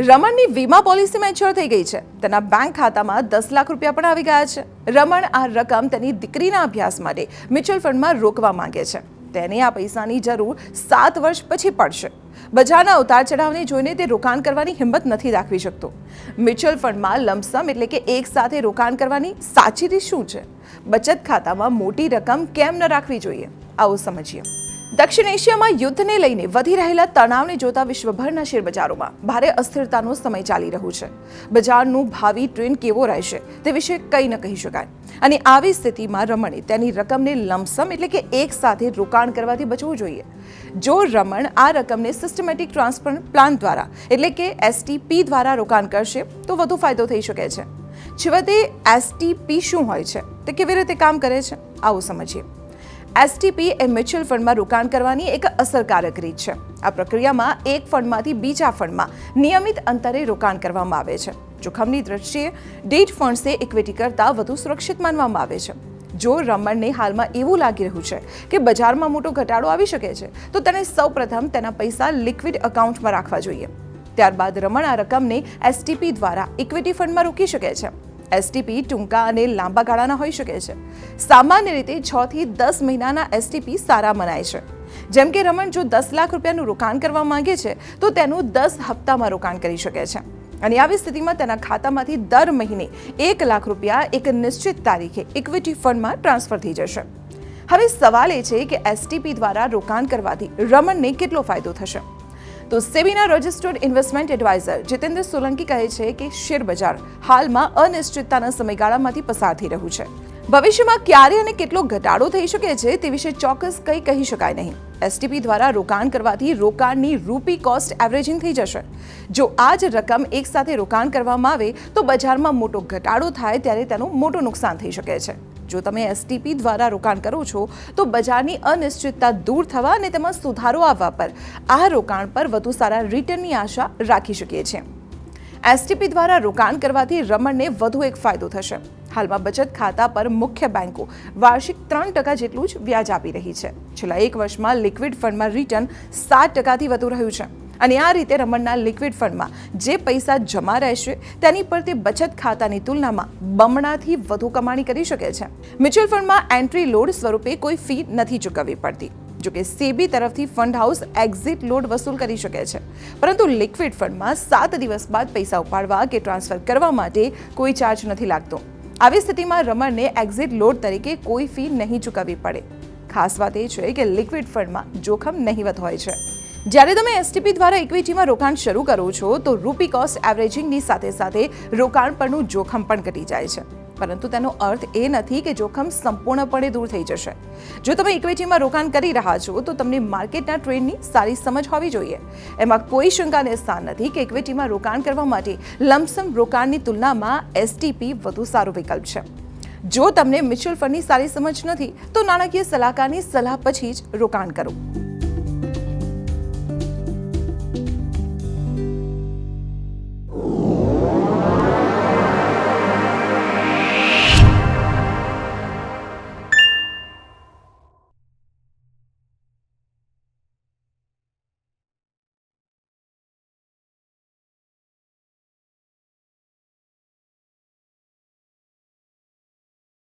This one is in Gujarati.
રમણની વીમા પોલિસી મેચ્યોર થઈ ગઈ છે. તેના બેંક ખાતામાં દસ લાખ રૂપિયા પણ આવી ગયા છે. રમણ આ રકમ તેની દીકરીના અભ્યાસ માટે મ્યુચ્યુઅલ ફંડમાં રોકવા માંગે છે. તેને આ પૈસાની જરૂર સાત વર્ષ પછી પડશે. બજારના ઉતાર ચઢાવને જોઈને તે રોકાણ કરવાની હિંમત નથી દાખવી શકતો. મ્યુચ્યુઅલ ફંડમાં લમસમ એટલે કે એક સાથે રોકાણ કરવાની સાચી રીત શું છે? બચત ખાતામાં મોટી રકમ કેમ ન રાખવી જોઈએ? આવો સમજીએ. દક્ષિણ એશિયામાં યુદ્ધને લઈને વધી રહેલા તણાવને જોતા વિશ્વભરના શેરબજારોમાં ભારે અસ્થિરતાનો સમય ચાલી રહ્યું છે. બજારનું ભાવિ ટ્રેન્ડ કેવો રહેશે તે વિશે કંઈ ન કહી શકાય. અને આવી સ્થિતિમાં રમણે તેની રકમને લમસમ એટલે કે એક સાથે રોકાણ કરવાથી બચવું જોઈએ. જો રમણ આ રકમને સિસ્ટમેટિક ટ્રાન્સફર પ્લાન દ્વારા એટલે કે એસટીપી દ્વારા રોકાણ કરશે, તો વધુ ફાયદો થઈ શકે છે. છેવટે એસટીપી શું હોય છે? તે કેવી રીતે કામ કરે છે? આવું સમજીએ. એસટીપી એ મ્યુચ્યુઅલ ફંડમાં રોકાણ કરવાની એક અસરકારક રીત છે. આ પ્રક્રિયામાં એક ફંડમાંથી બીજા ફંડમાં નિયમિત અંતરે રોકાણ કરવામાં આવે છે. જોખમની દ્રષ્ટિએ ડેટ ફંડ્સે ઇક્વિટી કરતાં વધુ સુરક્ષિત માનવામાં આવે છે. જો રમણને હાલમાં એવું લાગી રહ્યું છે કે બજારમાં મોટો ઘટાડો આવી શકે છે, તો તેને સૌપ્રથમ તેના પૈસા લિક્વિડ એકાઉન્ટમાં રાખવા જોઈએ. ત્યારબાદ રમણ આ રકમને એસટીપી દ્વારા ઇક્વિટી ફંડમાં રોકી શકે છે. એસટીપી ટૂંકા અને લાંબા ગાળાના હોઈ શકે છે. સામાન્ય રીતે છ થી દસ મહિનાના એસટીપી સારા મનાય છે. જેમ કે રમણ જો દસ લાખ રૂપિયાનું રોકાણ કરવા માંગે છે, તો તેનું દસ હપ્તામાં રોકાણ કરી શકે છે. અને આવી સ્થિતિમાં તેના ખાતામાંથી દર મહિને એક લાખ રૂપિયા એક નિશ્ચિત તારીખે ઇક્વિટી ફંડમાં ટ્રાન્સફર થઈ જશે. હવે સવાલ એ છે કે એસટીપી દ્વારા રોકાણ કરવાથી રમણને કેટલો ફાયદો થશે? તો સેબીના registered investment adviser Jitendra Solanki કહે છે કે શેર બજાર હાલમાં અનિશ્ચિતતાના સમયગાળામાંથી પસાર થઈ રહ્યું છે. ભવિષ્યમાં ક્યારે અને કેટલો ઘટાડો થઈ શકે છે તે વિશે ચોક્કસ કંઈ કહી શકાય નહીં. એસટીપી દ્વારા રોકાણ કરવાથી રોકાણની રૂપી કોસ્ટ એવરેજિંગ થઈ જશે. જો આ જ રકમ એક સાથે રોકાણ કરવામાં આવે તો બજારમાં મોટો ઘટાડો થાય ત્યારે તેનું મોટું નુકસાન થઈ શકે છે. જો તમે એસટીપી દ્વારા રોકાણ કરો છો, તો બજારની અનિશ્ચિતતા દૂર થવા અને તેમાં સુધારો આવવા પર આ રોકાણ પર વધુ સારા રિટર્નની આશા રાખી શકીએ છીએ. એસટીપી દ્વારા રોકાણ કરવાથી રમણને વધુ એક ફાયદો થશે. હાલમાં બચત ખાતા પર મુખ્ય બેંકો વાર્ષિક ત્રણ ટકા જેટલું જ વ્યાજ આપી રહી છે. છેલ્લા એક વર્ષમાં લિક્વિડ ફંડમાં રિટર્ન સાત ટકાથી વધુ રહ્યું છે. અને આ રીતે રમણના લિક્વિડ ફંડમાં જે પૈસા જમા રહેશે, તેની પર તે બચત ખાતાની તુલનામાં બમણાથી વધુ કમાણી કરી શકે છે. મ્યુચ્યુઅલ ફંડમાં એન્ટ્રી લોડ સ્વરૂપે કોઈ ફી નથી ચૂકવવી પડતી જોકે સેબી તરફથી ફંડ હાઉસ એક્ઝિટ લોડ વસૂલ કરી શકે છે. પરંતુ લિક્વિડ ફંડમાં સાત દિવસ બાદ પૈસા ઉપાડવા કે ટ્રાન્સફર કરવા માટે કોઈ ચાર્જ નથી લાગતો. આવી સ્થિતિમાં રમણને એક્ઝિટ લોડ તરીકે કોઈ ફી નહીં ચૂકવવી પડે. ખાસ વાત એ છે કે લિક્વિડ ફંડમાં જોખમ નહીવત હોય છે. જ્યારે તમે એસટીપી દ્વારા ઇક્વિટીમાં રોકાણ શરૂ કરો છો, તો રૂપી કોસ્ટ એવરેજિંગની સાથે સાથે રોકાણ પરનું જોખમ પણ ઘટી જાય છે. પરંતુ તેનો અર્થ એ નથી કે જોખમ સંપૂર્ણપણે દૂર થઈ જશે. જો તમે ઇક્વિટીમાં રોકાણ કરી રહ્યા છો, તો તમને માર્કેટના ટ્રેન્ડની સારી સમજ હોવી જોઈએ. એમાં કોઈ શંકાને સ્થાન નથી કે ઇક્વિટીમાં રોકાણ કરવા માટે લમસમ રોકાણની તુલનામાં એસટીપી વધુ સારો વિકલ્પ છે. જો તમને મ્યુચ્યુઅલ ફંડની સારી સમજ નથી, તો નાણાકીય સલાહકારની સલાહ પછી જ રોકાણ કરો.